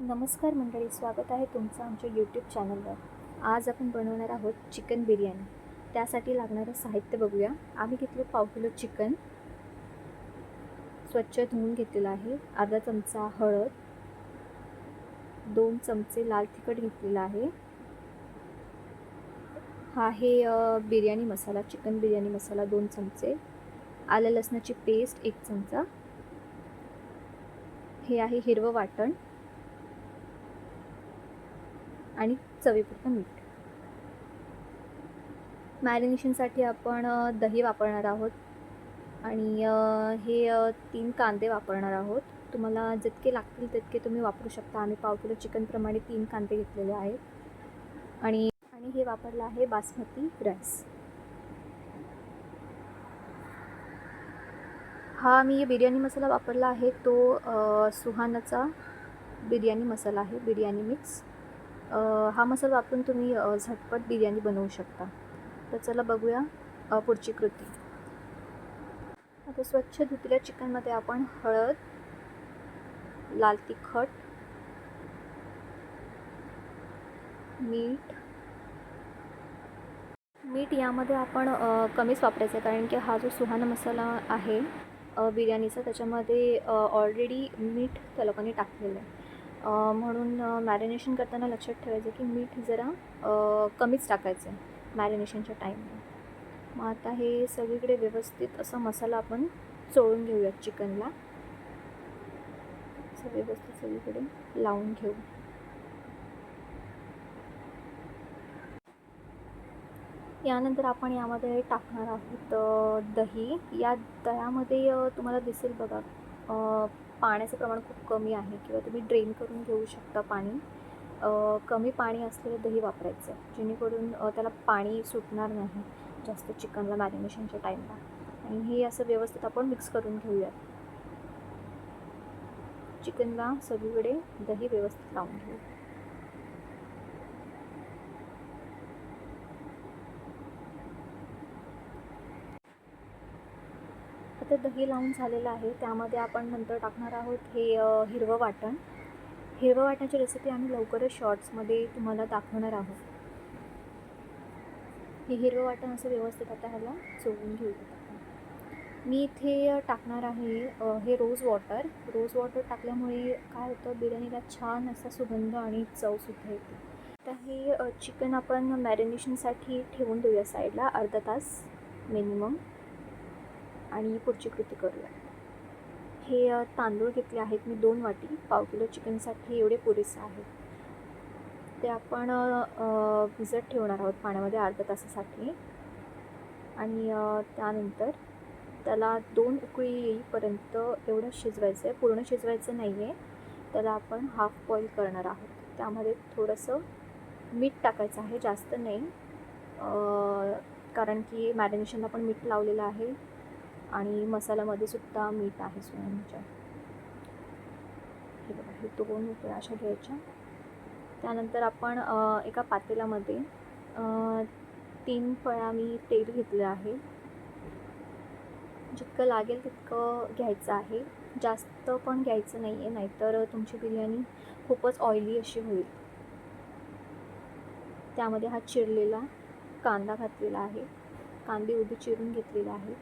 नमस्कार मंडळी स्वागत आहे तुमचं आमच्या यूट्यूब चॅनलवर आज आपण बनवणार आहोत चिकन बिर्याणी. त्यासाठी लागणारं साहित्य बघूया. आम्ही घेतलं पाव किलो चिकन स्वच्छ धुवून घेतलेलं आहे. अर्धा चमचा हळद. दोन चमचे लाल तिखट घेतलेला आहे. हा आहे बिर्याणी मसाला चिकन बिर्याणी मसाला दोन चमचे. आलं लसणाची पेस्ट एक चमचा. हे आहे हिरवं वाटण. आणि चवीपुरतं मीठ. मॅरिनेशनसाठी आपण दही वापरणार आहोत. आणि हे तीन कांदे वापरणार आहोत. तुम्हाला जितके लागतील तितके तुम्ही वापरू शकता. आम्ही पाव किलो चिकनप्रमाणे तीन कांदे घेतलेले आहेत. आणि आणि हे वापरलं आहे बासमती राईस. हा मी बिर्याणी मसाला वापरला आहे. तो सुहानाचा बिर्याणी मसाला आहे. बिर्याणी मिक्स. हा मसाला वापरून तुम्ही झटपट बिर्याणी बनवू शकता. तर चला बघूया पुढची कृती. आता स्वच्छ धुतलेल्या चिकनमध्ये आपण हळद लाल तिखट मीठ मीठ यामध्ये आपण कमीच वापरायचं आहे कारण की हा जो सुहाना मसाला आहे बिर्याणीचा त्याच्यामध्ये ऑलरेडी मीठ त्या लोकांनी टाकलेलं आहे. म्हणून मॅरिनेशन करताना लक्षात ठेवायचं की मीठ जरा कमीच टाकायचं आहे मॅरिनेशनच्या टाईमला मग आता हे सगळीकडे व्यवस्थित असा मसाला आपण चोळून घेऊयात चिकनला. असं व्यवस्थित सगळीकडे लावून घेऊ. यानंतर आपण यामध्ये टाकणार आहोत दही. या दह्यामध्ये तुम्हाला दिसेल बघा पाण्याचं प्रमाण खूप कमी आहे किंवा तुम्ही ड्रेन करून घेऊ शकता पाणी. कमी पाणी असलेलं दही वापरायचं जेणेकरून त्याला पाणी सुटणार नाही जास्त चिकनला मॅरिनेशनच्या टाईमला. आणि हे असं व्यवस्थित आपण मिक्स करून घेऊयात. चिकनला सगळीकडे दही व्यवस्थित लावून घेऊ. आता दही लावून झालेलं आहे. त्यामध्ये आपण नंतर टाकणार आहोत हे हिरवं वाटण. हिरवं वाटणाची रेसिपी आम्ही लवकरच शॉर्ट्समध्ये तुम्हाला दाखवणार आहोत. हे हिरवं वाटण असं व्यवस्थित आता ह्याला चोळून घेऊ मी इथे टाकणार आहे हे रोज वॉटर रोज वॉटर टाकल्यामुळे काय होतं? बिर्याणीला छान असा सुगंध आणि चवसुद्धा येते. तर हे चिकन आपण मॅरिनेशनसाठी ठेवून देऊया साईडला अर्धा तास मिनिमम आणि पुढची कृती करूया. हे तांदूळ घेतले आहेत मी दोन वाटी. पाव किलो चिकनसाठी एवढे पुरेसे आहेत. ते आपण भिजत ठेवणार आहोत पाण्यामध्ये अर्ध्या तासासाठी. आणि त्यानंतर त्याला दोन उकळी येईपर्यंत एवढं शिजवायचं आहे पूर्ण शिजवायचं नाही आहे त्याला आपण हाफ बॉईल करणार आहोत. त्यामध्ये थोडंसं मीठ टाकायचं आहे. जास्त नाही. कारण की मॅरिनेशनला पण मीठ लावलेलं आहे. आणि मसाल्यामध्ये सुद्धा मीठ आहे सोयाबीनच्या हे बघा हे दोन उकळ्या अशा घ्यायच्या. त्यानंतर आपण एका पातेल्यामध्ये तीन फळा मी तेल घेतलं आहे. जितकं लागेल तितकं घ्यायचं आहे. जास्त पण घ्यायचं नाही आहे नाहीतर तुमची बिर्याणी खूपच ऑइली अशी होईल. त्यामध्ये हा चिरलेला कांदा घातलेला आहे. कांदे उभी चिरून घेतलेला आहे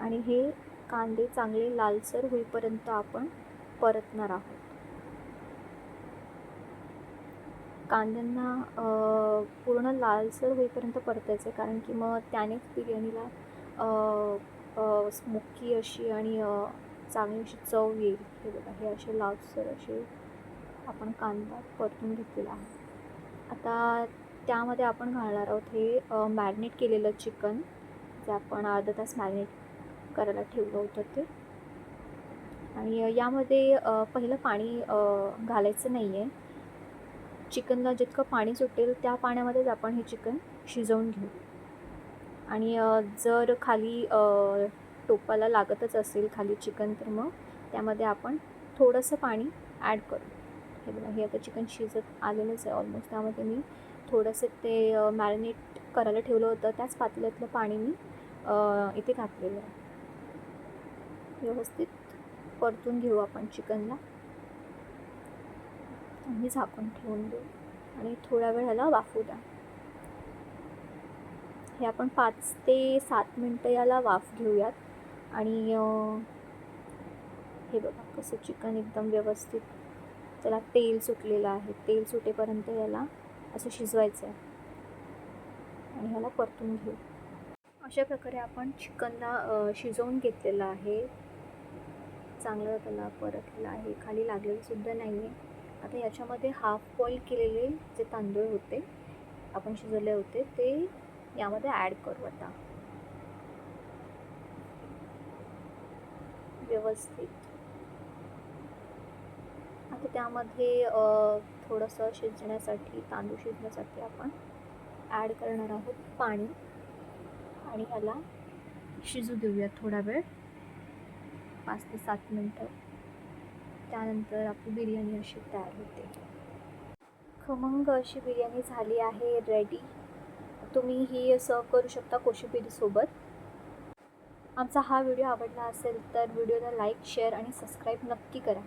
आणि हे कांदे चांगले लालसर होईपर्यंत आपण परतणार आहोत. कांद्यांना पूर्ण लालसर होईपर्यंत परतायचं आहे कारण की मग त्यानेच बिर्याणीला स्मोकी अशी आणि चांगली अशी चव येईल. हे बघा हे असे लालसर असे आपण कांदा परतून घेतलेला आहे. आता त्यामध्ये आपण घालणार आहोत हे मॅरिनेट केलेलं चिकन जे आपण अर्धा तास मॅरिनेट करायला ठेवलं होतं ते. आणि यामध्ये पहिलं पाणी घालायचं नाही आहे चिकनला जितकं पाणी सुटेल त्या पाण्यामध्येच आपण हे चिकन शिजवून घेऊ. आणि जर खाली टोपाला लागतच असेल खाली चिकन तर मग त्यामध्ये आपण थोडंसं पाणी ॲड करू. हे बघा हे आता चिकन शिजत आलेलंच आहे ऑलमोस्ट. त्यामध्ये मी थोडंसं ते मॅरिनेट करायला ठेवलं होतं. त्याच पातेल्यातलं पाणी मी इथे घातलेलं आहे. व्यवस्थित परतून घेऊ आपण चिकनला. आणि झाकून ठेवून देऊ. आणि थोड्या वेळ ह्याला वाफू द्या. हे आपण पाच ते सात मिनटं याला वाफ घेऊयात. आणि हे बघा कसं चिकन एकदम व्यवस्थित. त्याला तेल सुटलेलं आहे. तेल सुटेपर्यंत याला असं शिजवायचं आहे. आणि ह्याला परतून घेऊ. अशा प्रकारे आपण चिकनला शिजवून घेतलेलं आहे. चांगलं त्याला परतलेलं आहे खाली लागलेलं सुद्धा नाही आहे आता याच्यामध्ये हाफ बॉईल केलेले जे तांदूळ होते आपण शिजवले होते ते यामध्ये ॲड करू आता. व्यवस्थित. आता त्यामध्ये थोडंसं शिजण्यासाठी तांदूळ शिजण्यासाठी आपण ॲड करणार आहोत पाणी. आणि ह्याला शिजू देऊया थोडा वेळ. पाच ते सात मिनटं. त्यानंतर आपली बिर्याणी अशी तयार होते. खमंग अशी बिर्याणी झाली आहे रेडी तुम्ही ही सर्व करू शकता कोशिंबिरीसोबत आमचा हा व्हिडिओ आवडला असेल तर व्हिडिओला लाईक शेअर आणि सबस्क्राईब नक्की करा.